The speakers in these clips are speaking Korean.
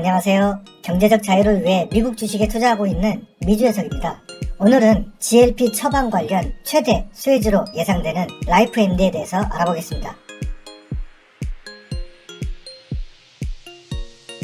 안녕하세요. 경제적 자유를 위해 미국 주식에 투자하고 있는 미주혜석입니다. 오늘은 GLP 처방 관련 최대 수혜주로 예상되는 라이프 MD에 대해서 알아보겠습니다.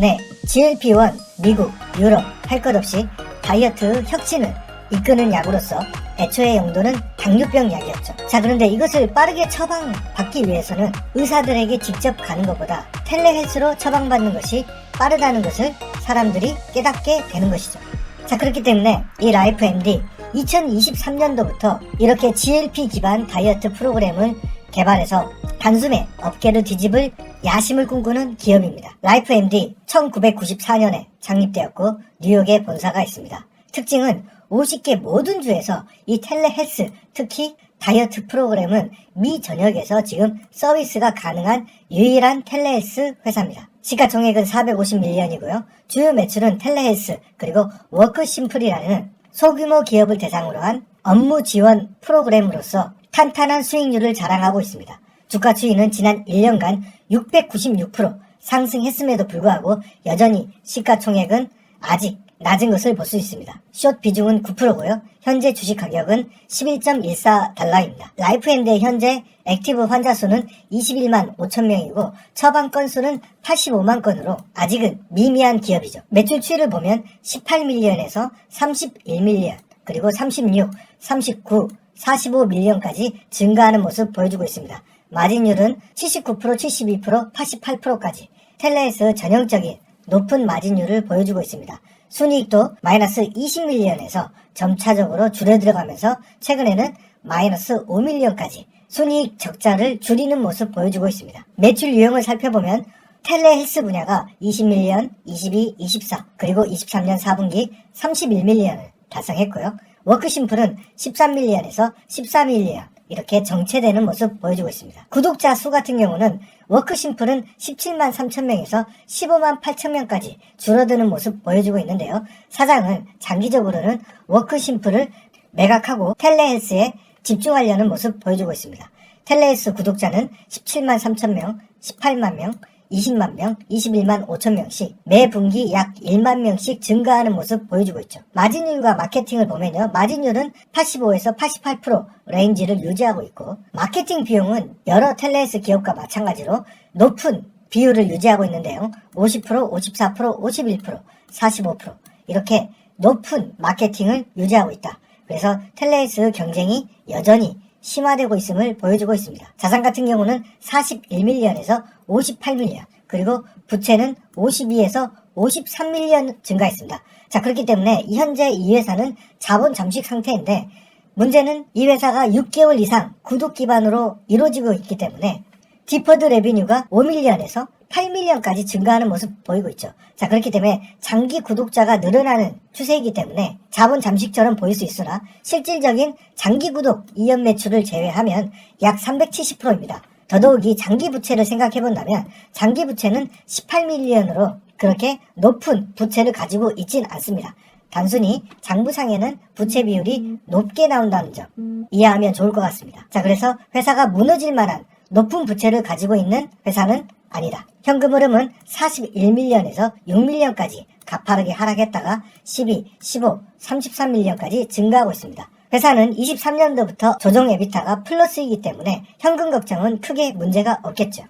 네, GLP-1 미국, 유럽 할 것 없이 다이어트 혁신을 이끄는 약으로서 애초의 용도는 당뇨병 약이었죠. 자, 그런데 이것을 빠르게 처방받기 위해서는 의사들에게 직접 가는 것보다 텔레헬스로 처방받는 것이 빠르다는 것을 사람들이 깨닫게 되는 것이죠. 자, 그렇기 때문에 이 라이프 MD 2023년도부터 이렇게 GLP 기반 다이어트 프로그램을 개발해서 단숨에 업계를 뒤집을 야심을 꿈꾸는 기업입니다. 라이프 MD 1994년에 창립되었고 뉴욕에 본사가 있습니다. 특징은 50개 모든 주에서 이 텔레헬스, 특히 다이어트 프로그램은 미 전역에서 지금 서비스가 가능한 유일한 텔레헬스 회사입니다. 시가 총액은 450밀리언이고요. 주요 매출은 텔레헬스 그리고 워크심플이라는 소규모 기업을 대상으로 한 업무 지원 프로그램으로서 탄탄한 수익률을 자랑하고 있습니다. 주가 추이는 지난 1년간 696% 상승했음에도 불구하고 여전히 시가총액은 아직 낮은 것을 볼 수 있습니다. 숏 비중은 9%고요. 현재 주식 가격은 11.14달러입니다. 라이프핸드의 현재 액티브 환자 수는 21만 5천 명이고 처방 건수는 85만 건으로 아직은 미미한 기업이죠. 매출 추이를 보면 18밀리언에서 31밀리언 그리고 36, 39, 45밀리언까지 증가하는 모습 보여주고 있습니다. 마진율은 79%, 72%, 88%까지 텔레에서 전형적인 높은 마진율을 보여주고 있습니다. 순이익도 마이너스 20밀리언에서 점차적으로 줄어들어가면서 최근에는 마이너스 5밀리언까지 순이익 적자를 줄이는 모습 보여주고 있습니다. 매출 유형을 살펴보면 텔레헬스 분야가 20밀리언, 22, 24, 그리고 23년 4분기 31밀리언을 달성했고요. 워크심플은 13밀리언에서 14밀리언 이렇게 정체되는 모습 보여주고 있습니다. 구독자 수 같은 경우는 워크심플은 17만 3천 명에서 15만 8천 명까지 줄어드는 모습 보여주고 있는데요. 사장은 장기적으로는 워크심플을 매각하고 텔레헬스에 집중하려는 모습 보여주고 있습니다. 텔레헬스 구독자는 17만 3천 명, 18만 명, 20만 명, 21만 5천 명씩 매 분기 약 1만 명씩 증가하는 모습 보여주고 있죠. 마진율과 마케팅을 보면요. 마진율은 85에서 88% 레인지를 유지하고 있고 마케팅 비용은 여러 텔레스 기업과 마찬가지로 높은 비율을 유지하고 있는데요. 50%, 54%, 51%, 45% 이렇게 높은 마케팅을 유지하고 있다. 그래서 텔레스 경쟁이 여전히 심화되고 있음을 보여주고 있습니다. 자산 같은 경우는 41밀리언에서 58밀리언, 그리고 부채는 52에서 53밀리언 증가했습니다. 자, 그렇기 때문에 현재 이 회사는 자본 잠식 상태인데 문제는 이 회사가 6개월 이상 구독 기반으로 이루어지고 있기 때문에 디퍼드 레비뉴가 5밀리언에서 8밀리언까지 증가하는 모습 보이고 있죠. 자, 그렇기 때문에 장기 구독자가 늘어나는 추세이기 때문에 자본 잠식처럼 보일 수 있으나 실질적인 장기 구독 이연 매출을 제외하면 약 370%입니다. 더더욱이 장기 부채를 생각해 본다면 장기 부채는 18밀리언으로 그렇게 높은 부채를 가지고 있진 않습니다. 단순히 장부상에는 부채 비율이 높게 나온다는 점 이해하면 좋을 것 같습니다. 자, 그래서 회사가 무너질 만한 높은 부채를 가지고 있는 회사는 아니다. 현금 흐름은 41밀리언에서 6밀리언까지 가파르게 하락했다가 12, 15, 33밀리언까지 증가하고 있습니다. 회사는 23년도부터 조정 에비타가 플러스이기 때문에 현금 걱정은 크게 문제가 없겠죠.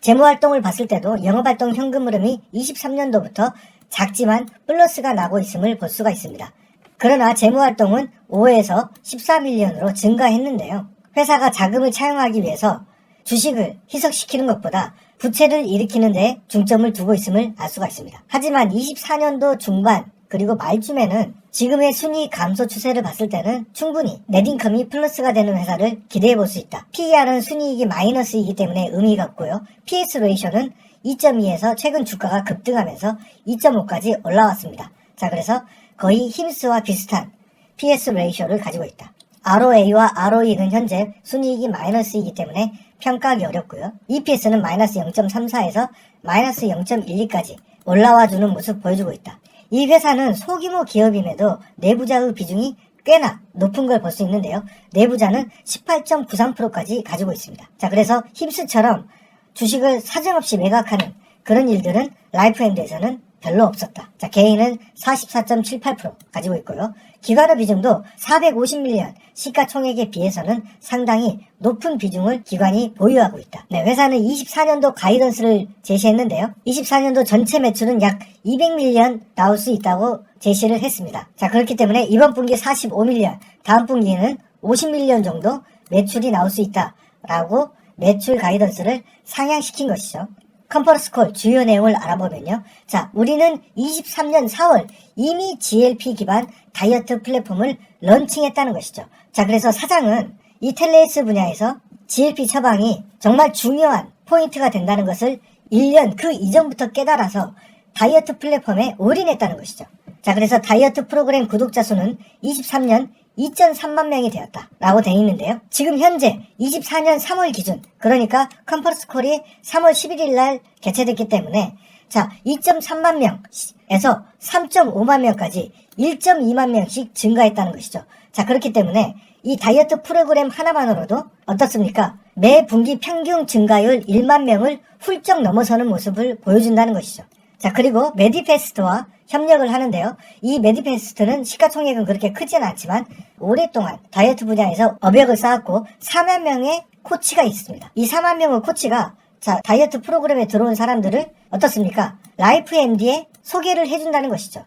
재무활동을 봤을 때도 영업활동 현금 흐름이 23년도부터 작지만 플러스가 나고 있음을 볼 수가 있습니다. 그러나 재무활동은 5에서 14밀리언으로 증가했는데요. 회사가 자금을 차용하기 위해서 주식을 희석시키는 것보다 부채를 일으키는 데 중점을 두고 있음을 알 수가 있습니다. 하지만 24년도 중반 그리고 말쯤에는 지금의 순위 감소 추세를 봤을 때는 충분히 넷인컴이 플러스가 되는 회사를 기대해 볼 수 있다. PER은 순이익이 마이너스이기 때문에 의미가 없고요. PS 레이셔는 2.2에서 최근 주가가 급등하면서 2.5까지 올라왔습니다. 자, 그래서 거의 힘스와 비슷한 PS 레이셔를 가지고 있다. ROA와 ROE는 현재 순이익이 마이너스이기 때문에 평가하기 어렵고요. EPS는 마이너스 0.34에서 마이너스 0.12까지 올라와 주는 모습 보여주고 있다. 이 회사는 소규모 기업임에도 내부자의 비중이 꽤나 높은 걸 볼 수 있는데요. 내부자는 18.93%까지 가지고 있습니다. 자, 그래서 힙스처럼 주식을 사정없이 매각하는 그런 일들은 라이프핸드에서는 별로 없었다. 자, 개인은 44.78% 가지고 있고요. 기관의 비중도 450밀리언 시가총액에 비해서는 상당히 높은 비중을 기관이 보유하고 있다. 네, 회사는 24년도 가이던스를 제시했는데요. 24년도 전체 매출은 약 200밀리언 나올 수 있다고 제시를 했습니다. 자, 그렇기 때문에 이번 분기 45밀리언, 다음 분기에는 50밀리언 정도 매출이 나올 수 있다라고 매출 가이던스를 상향시킨 것이죠. 컨퍼런스 콜 주요 내용을 알아보면요. 자, 우리는 23년 4월 이미 GLP 기반 다이어트 플랫폼을 런칭했다는 것이죠. 자, 그래서 사장은 이 텔레스 분야에서 GLP 처방이 정말 중요한 포인트가 된다는 것을 1년 그 이전부터 깨달아서 다이어트 플랫폼에 올인했다는 것이죠. 자, 그래서 다이어트 프로그램 구독자 수는 23년 2.3만 명이 되었다. 라고 되어 있는데요. 지금 현재 24년 3월 기준, 그러니까 컨퍼런스 콜이 3월 11일 날 개최됐기 때문에 자, 2.3만 명에서 3.5만 명까지 1.2만 명씩 증가했다는 것이죠. 자, 그렇기 때문에 이 다이어트 프로그램 하나만으로도 어떻습니까? 매 분기 평균 증가율 1만 명을 훌쩍 넘어서는 모습을 보여준다는 것이죠. 자, 그리고 메디페스트와 협력을 하는데요. 이 메디페스트는 시가총액은 그렇게 크진 않지만 오랫동안 다이어트 분야에서 어벽을 쌓았고 4만 명의 코치가 있습니다. 이 4만 명의 코치가 자, 다이어트 프로그램에 들어온 사람들을 어떻습니까? 라이프 MD에 소개를 해준다는 것이죠.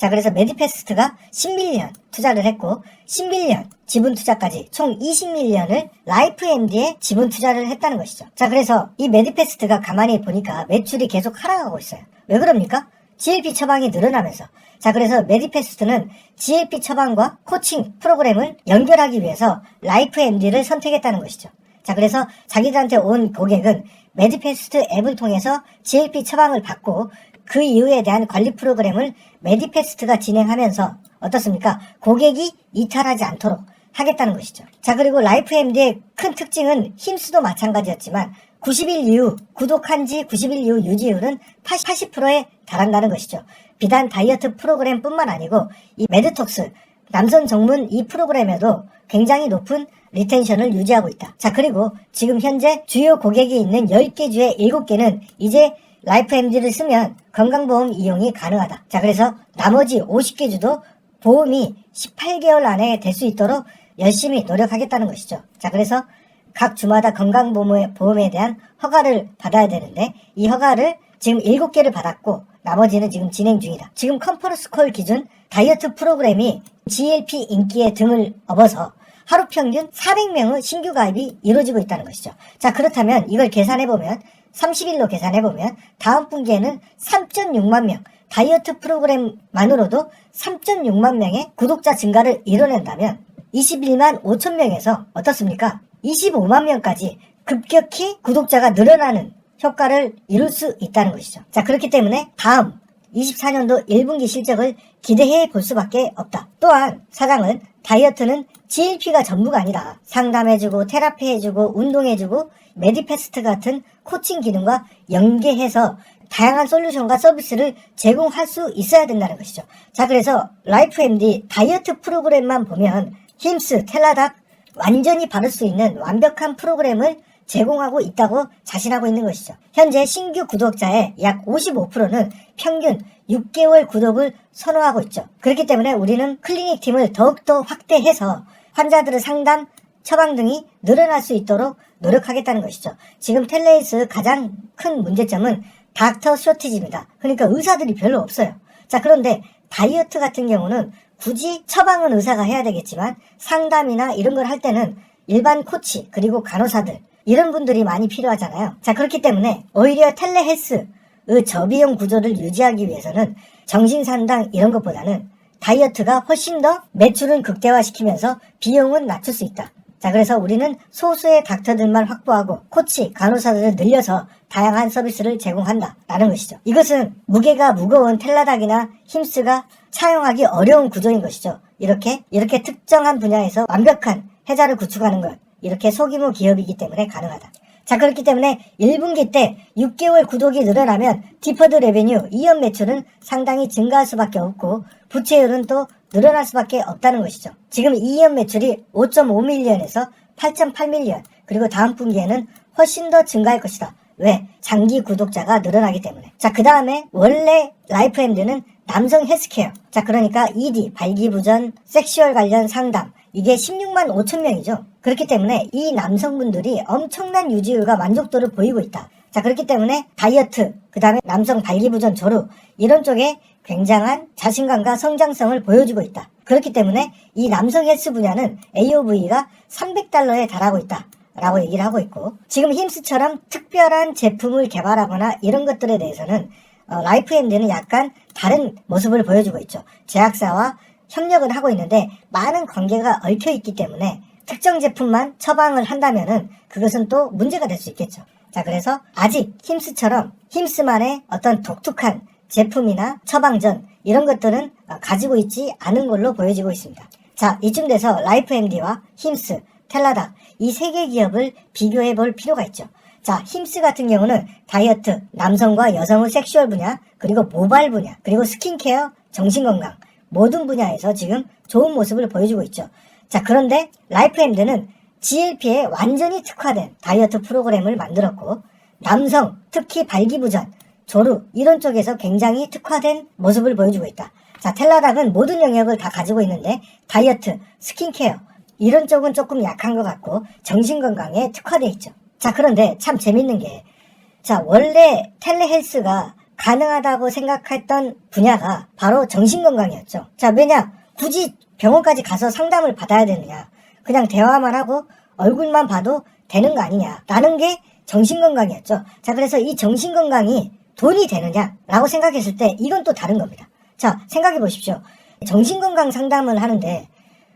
자, 그래서 메디페스트가 10밀리언 투자를 했고, 10밀리언 지분 투자까지 총 20밀리언을 라이프 MD에 지분 투자를 했다는 것이죠. 자, 그래서 이 메디페스트가 가만히 보니까 매출이 계속 하락하고 있어요. 왜 그럽니까? GLP 처방이 늘어나면서. 자, 그래서 메디페스트는 GLP 처방과 코칭 프로그램을 연결하기 위해서 라이프 MD를 선택했다는 것이죠. 자, 그래서 자기들한테 온 고객은 메디페스트 앱을 통해서 GLP 처방을 받고 그 이후에 대한 관리 프로그램을 메디페스트가 진행하면서 어떻습니까? 고객이 이탈하지 않도록 하겠다는 것이죠. 자, 그리고 라이프 MD의 큰 특징은 힘수도 마찬가지였지만 90일 이후 구독한 지 90일 이후 유지율은 80, 80%에 달한다는 것이죠. 비단 다이어트 프로그램뿐만 아니고 이 메드톡스 남성 정문 이 프로그램에도 굉장히 높은 리텐션을 유지하고 있다. 자, 그리고 지금 현재 주요 고객이 있는 10개 주에 7개는 이제 라이프 MD를 쓰면 건강보험 이용이 가능하다. 자, 그래서 나머지 50개 주도 보험이 18개월 안에 될 수 있도록 열심히 노력하겠다는 것이죠. 자, 그래서 각 주마다 건강보험에 보험에 대한 허가를 받아야 되는데 이 허가를 지금 7개를 받았고 나머지는 지금 진행 중이다. 지금 컨퍼런스 콜 기준 다이어트 프로그램이 GLP 인기에 등을 업어서 하루 평균 400명의 신규 가입이 이루어지고 있다는 것이죠. 자, 그렇다면 이걸 계산해보면 30일로 계산해보면 다음 분기에는 3.6만 명, 다이어트 프로그램만으로도 3.6만 명의 구독자 증가를 이뤄낸다면 21만 5천 명에서 어떻습니까? 25만 명까지 급격히 구독자가 늘어나는 효과를 이룰 수 있다는 것이죠. 자, 그렇기 때문에 다음 24년도 1분기 실적을 기대해 볼 수밖에 없다. 또한 사장은 다이어트는 GLP가 전부가 아니라 상담해주고 테라피해주고 운동해주고 메디패스트 같은 코칭 기능과 연계해서 다양한 솔루션과 서비스를 제공할 수 있어야 된다는 것이죠. 자, 그래서 라이프 MD 다이어트 프로그램만 보면 힘스, 텔라닥 완전히 바를 수 있는 완벽한 프로그램을 제공하고 있다고 자신하고 있는 것이죠. 현재 신규 구독자의 약 55%는 평균 6개월 구독을 선호하고 있죠. 그렇기 때문에 우리는 클리닉 팀을 더욱더 확대해서 환자들의 상담, 처방 등이 늘어날 수 있도록 노력하겠다는 것이죠. 지금 텔레이스 가장 큰 문제점은 닥터 쇼티지입니다. 그러니까 의사들이 별로 없어요. 자, 그런데 다이어트 같은 경우는 굳이 처방은 의사가 해야 되겠지만 상담이나 이런 걸 할 때는 일반 코치 그리고 간호사들 이런 분들이 많이 필요하잖아요. 자, 그렇기 때문에 오히려 텔레헬스의 저비용 구조를 유지하기 위해서는 정신상담 이런 것보다는 다이어트가 훨씬 더 매출은 극대화시키면서 비용은 낮출 수 있다. 자, 그래서 우리는 소수의 닥터들만 확보하고 코치, 간호사들을 늘려서 다양한 서비스를 제공한다. 라는 것이죠. 이것은 무게가 무거운 텔라닥이나 힘스가 차용하기 어려운 구조인 것이죠. 이렇게, 이렇게 특정한 분야에서 완벽한 해자를 구축하는 것. 이렇게 소규모 기업이기 때문에 가능하다. 자, 그렇기 때문에 1분기 때 6개월 구독이 늘어나면 디퍼드 레베뉴, 이연 매출은 상당히 증가할 수밖에 없고 부채율은 또 늘어날 수밖에 없다는 것이죠. 지금 2년 매출이 5.5밀리언에서 8.8밀리언, 그리고 다음 분기에는 훨씬 더 증가할 것이다. 왜? 장기 구독자가 늘어나기 때문에. 자, 그 다음에 원래 라이프 햄드는 남성 헬스케어. 자, 그러니까 ED, 발기부전, 섹슈얼 관련 상담. 이게 16만 5천 명이죠. 그렇기 때문에 이 남성분들이 엄청난 유지율과 만족도를 보이고 있다. 자, 그렇기 때문에 다이어트, 그 다음에 남성 발기부전 조루, 이런 쪽에 굉장한 자신감과 성장성을 보여주고 있다. 그렇기 때문에 이 남성 헬스 분야는 AOV가 300달러에 달하고 있다. 라고 얘기를 하고 있고 지금 힘스처럼 특별한 제품을 개발하거나 이런 것들에 대해서는 어, 라이프 엠드는 약간 다른 모습을 보여주고 있죠. 제약사와 협력을 하고 있는데 많은 관계가 얽혀 있기 때문에 특정 제품만 처방을 한다면은 그것은 또 문제가 될 수 있겠죠. 자, 그래서 아직 힘스처럼 힘스만의 어떤 독특한 제품이나 처방전 이런 것들은 어, 가지고 있지 않은 걸로 보여지고 있습니다. 자, 이쯤 돼서 라이프 MD와 힘스, 텔라다 이 세 개 기업을 비교해 볼 필요가 있죠. 자, 힘스 같은 경우는 다이어트, 남성과 여성의 섹슈얼 분야, 그리고 모발 분야, 그리고 스킨케어, 정신건강 모든 분야에서 지금 좋은 모습을 보여주고 있죠. 자, 그런데 라이프 햄드는 GLP에 완전히 특화된 다이어트 프로그램을 만들었고 남성, 특히 발기부전, 조루 이런 쪽에서 굉장히 특화된 모습을 보여주고 있다. 자, 텔라닥은 모든 영역을 다 가지고 있는데 다이어트, 스킨케어 이런 쪽은 조금 약한 것 같고 정신건강에 특화되어 있죠. 자, 그런데 참 재밌는 게 자, 원래 텔레헬스가 가능하다고 생각했던 분야가 바로 정신건강이었죠. 자, 왜냐? 굳이 병원까지 가서 상담을 받아야 되느냐. 그냥 대화만 하고 얼굴만 봐도 되는 거 아니냐. 라는 게 정신건강이었죠. 자, 그래서 이 정신건강이 돈이 되느냐라고 생각했을 때 이건 또 다른 겁니다. 자, 생각해 보십시오. 정신건강 상담을 하는데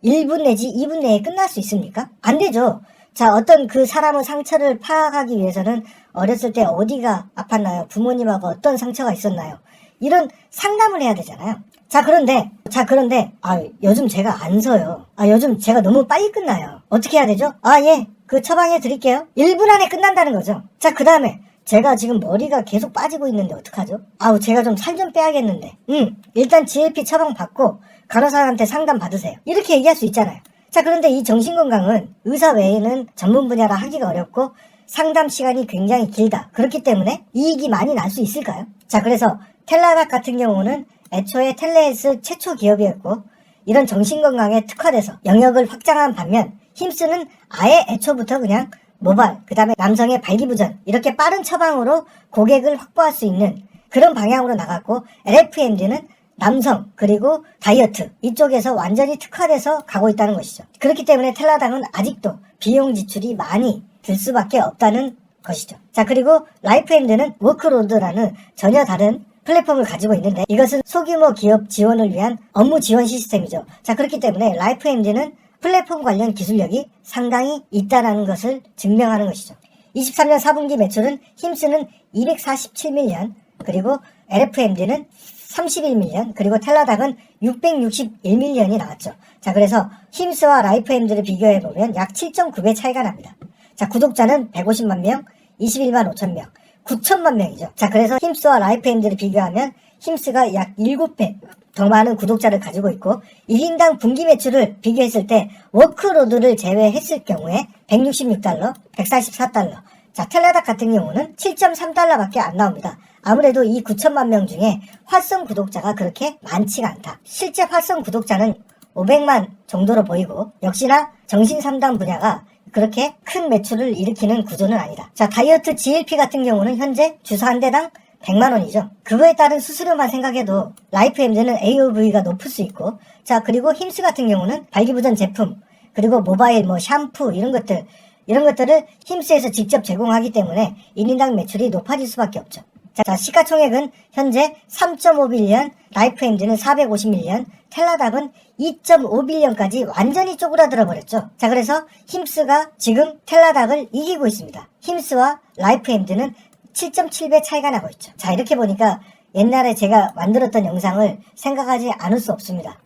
1분 내지 2분 내에 끝날 수 있습니까? 안 되죠. 자, 어떤 그 사람의 상처를 파악하기 위해서는 어렸을 때 어디가 아팠나요? 부모님하고 어떤 상처가 있었나요? 이런 상담을 해야 되잖아요. 자, 그런데, 자, 그런데, 아, 요즘 제가 안 서요. 아, 요즘 제가 너무 빨리 끝나요. 어떻게 해야 되죠? 아, 예. 그 처방해 드릴게요. 1분 안에 끝난다는 거죠. 자, 그 다음에, 제가 지금 머리가 계속 빠지고 있는데 어떡하죠? 아우, 제가 좀 살좀 빼야겠는데. 음, 일단 GLP 처방 받고 간호사한테 상담 받으세요. 이렇게 얘기할 수 있잖아요. 자, 그런데 이 정신건강은 의사 외에는 전문 분야라 하기가 어렵고 상담 시간이 굉장히 길다. 그렇기 때문에 이익이 많이 날 수 있을까요? 자, 그래서 텔라닥 같은 경우는 애초에 텔레헬스 최초 기업이었고 이런 정신건강에 특화돼서 영역을 확장한 반면 힘쓰는 아예 애초부터 그냥 모발, 그 다음에 남성의 발기부전 이렇게 빠른 처방으로 고객을 확보할 수 있는 그런 방향으로 나갔고 LFMD는 남성 그리고 다이어트 이쪽에서 완전히 특화돼서 가고 있다는 것이죠. 그렇기 때문에 텔라당은 아직도 비용 지출이 많이 들 수밖에 없다는 것이죠. 자 그리고 라이프핸드는 워크로드라는 전혀 다른 플랫폼을 가지고 있는데 이것은 소규모 기업 지원을 위한 업무 지원 시스템이죠. 자 그렇기 때문에 라이프핸드는 플랫폼 관련 기술력이 상당히 있다는 것을 증명하는 것이죠. 23년 4분기 매출은 힘쓰는 247밀리언 그리고 LFMD는 31밀리언 그리고 텔라닥은 661밀리언이 나왔죠. 자 그래서 힘스와 라이프엠드를 비교해 보면 약 7.9배 차이가 납니다. 자 구독자는 150만 명, 21만 5천 명, 9천만 명이죠. 자 그래서 힘스와 라이프엠드를 비교하면 힘스가 약 7배 더 많은 구독자를 가지고 있고 1인당 분기 매출을 비교했을 때 워크로드를 제외했을 경우에 166달러, 144달러. 자, 텔라닥 같은 경우는 7.3달러밖에 안 나옵니다. 아무래도 이 9천만 명 중에 활성 구독자가 그렇게 많지가 않다. 실제 활성 구독자는 500만 정도로 보이고 역시나 정신 상담 분야가 그렇게 큰 매출을 일으키는 구조는 아니다. 자, 다이어트 GLP 같은 경우는 현재 주사 한 대당 100만 원이죠. 그거에 따른 수수료만 생각해도 라이프 엠즈는 AOV가 높을 수 있고 자 그리고 힘스 같은 경우는 발기부전 제품 그리고 모바일 뭐 샴푸 이런 것들 이런 것들을 힘스에서 직접 제공하기 때문에 1인당 매출이 높아질 수밖에 없죠. 자, 시가총액은 현재 3.5빌리언, 라이프 엠즈는 450밀리언, 텔라닥은 2.5빌리언까지 완전히 쪼그라들어 버렸죠. 자, 그래서 힘스가 지금 텔라닥을 이기고 있습니다. 힘스와 라이프 엠즈는 7.7배 차이가 나고 있죠. 자, 이렇게 보니까 옛날에 제가 만들었던 영상을 생각하지 않을 수 없습니다.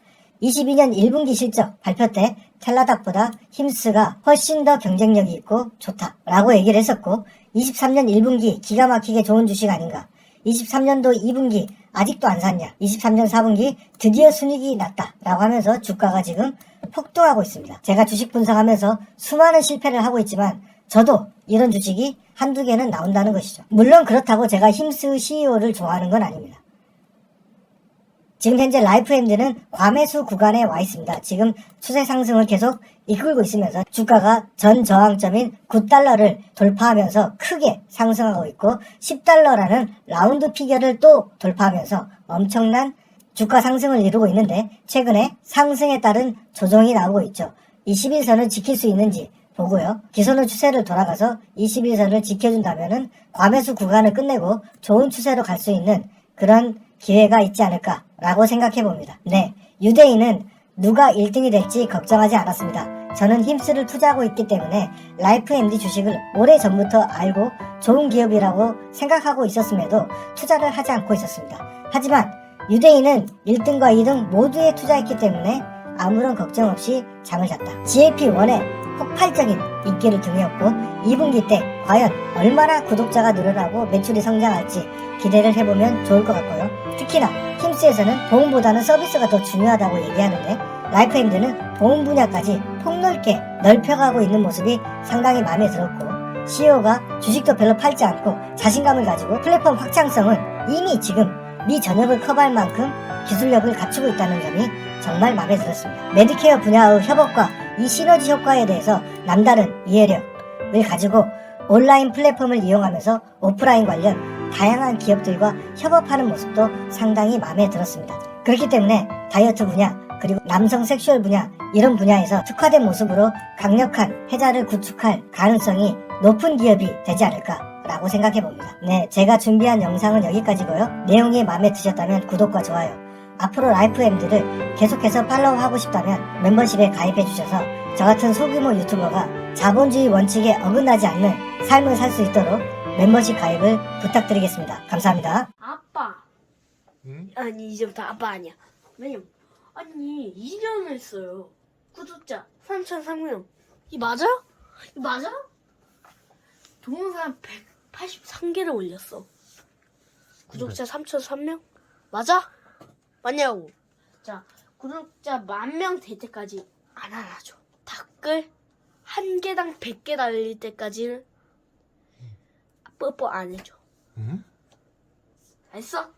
22년 1분기 실적 발표 때 텔라닥보다 힘스가 훨씬 더 경쟁력이 있고 좋다라고 얘기를 했었고 23년 1분기 기가 막히게 좋은 주식 아닌가 23년도 2분기 아직도 안 샀냐 23년 4분기 드디어 순이익이 났다 라고 하면서 주가가 지금 폭등하고 있습니다. 제가 주식 분석하면서 수많은 실패를 하고 있지만 저도 이런 주식이 한두 개는 나온다는 것이죠. 물론 그렇다고 제가 힘스 CEO를 좋아하는 건 아닙니다. 지금 현재 라이프핸드는 과매수 구간에 와 있습니다. 지금 추세 상승을 계속 이끌고 있으면서 주가가 전 저항점인 9달러를 돌파하면서 크게 상승하고 있고 10달러라는 라운드 피겨를 또 돌파하면서 엄청난 주가 상승을 이루고 있는데 최근에 상승에 따른 조정이 나오고 있죠. 21선을 지킬 수 있는지 보고요. 기존의 추세를 돌아가서 21선을 지켜준다면은 과매수 구간을 끝내고 좋은 추세로 갈 수 있는 그런 기회가 있지 않을까라고 생각해 봅니다. 네. 유대인은 누가 1등이 될지 걱정하지 않았습니다. 저는 힘스를 투자하고 있기 때문에 라이프 MD 주식을 오래 전부터 알고 좋은 기업이라고 생각하고 있었음에도 투자를 하지 않고 있었습니다. 하지만 유대인은 1등과 2등 모두에 투자했기 때문에 아무런 걱정 없이 잠을 잤다. GLP-1의 폭발적인 인기를 등에업고 2분기 때 과연 얼마나 구독자가 늘어나고 매출이 성장할지 기대를 해보면 좋을 것 같고요. 특히나 힘스에서는 보험보다는 서비스가 더 중요하다고 얘기하는데 라이프핸드는 보험 분야까지 폭넓게 넓혀가고 있는 모습이 상당히 마음에 들었고 CEO가 주식도 별로 팔지 않고 자신감을 가지고 플랫폼 확장성은 이미 지금 미 전역을 커버할 만큼 기술력을 갖추고 있다는 점이 정말 마음에 들었습니다. 메디케어 분야의 협업과 이 시너지 효과에 대해서 남다른 이해력을 가지고 온라인 플랫폼을 이용하면서 오프라인 관련 다양한 기업들과 협업하는 모습도 상당히 마음에 들었습니다. 그렇기 때문에 다이어트 분야 그리고 남성 섹슈얼 분야 이런 분야에서 특화된 모습으로 강력한 해자를 구축할 가능성이 높은 기업이 되지 않을까 라고 생각해 봅니다. 네, 제가 준비한 영상은 여기까지고요. 내용이 마음에 드셨다면 구독과 좋아요. 앞으로 라이프 MD를 계속해서 팔로우하고 싶다면 멤버십에 가입해 주셔서 저 같은 소규모 유튜버가 자본주의 원칙에 어긋나지 않는 삶을 살 수 있도록 멤버십 가입을 부탁드리겠습니다. 감사합니다. 아빠. 응? 아니 이제부터 아빠 아니야. 왜냐면 아니 2년 했어요. 구독자 3,300명. 이 맞아요? 이 맞아요? 동영상 183개를 올렸어. 구독자 3,003명? 맞아? 맞냐고. 자, 구독자 만 명 될 때까지 안 알아줘. 댓글 한 개당 100개 달릴 때까지는 뽀뽀 안 해줘. 응? 알았어?